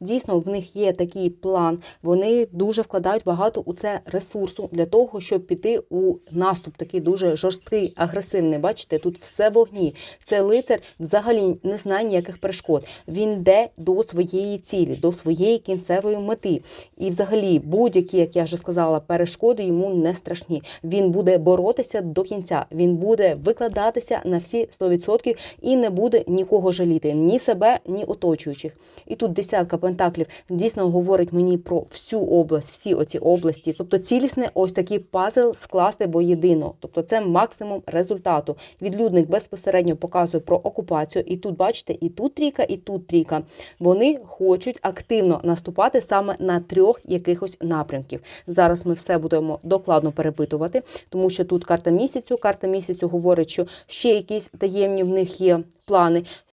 дійсно в них є такий план. Вони дуже вкладають багато у це ресурсу для того, щоб піти у наступ, такий дуже жорсткий, агресивний. Бачите, тут все вогні. Це лицар взагалі не знає ніяких перешкод. Він йде до своєї цілі, до своєї кінцевої мети. І, взагалі, будь-які, як я вже сказала, перешкоди йому не страшні. Він буде боротися до кінця. Він буде викладатися на всі 100% і не буде нікого жаліти, ні себе, ні оточуючих. І тут десятка пентаклів дійсно говорить мені про всю область, всі оці області. Тобто цілісне ось такий пазл скласти воєдино. Тобто це максимум результату. Відлюдник безпосередньо показує про окупацію. І тут, бачите, і тут трійка, і тут трійка. Вони хочуть активно наступати саме на трьох якихось напрямків. Зараз ми все будемо докладно перепитувати, тому що тут карта місяцю. Карта місяцю говорить, що ще якісь таємні в них є плани.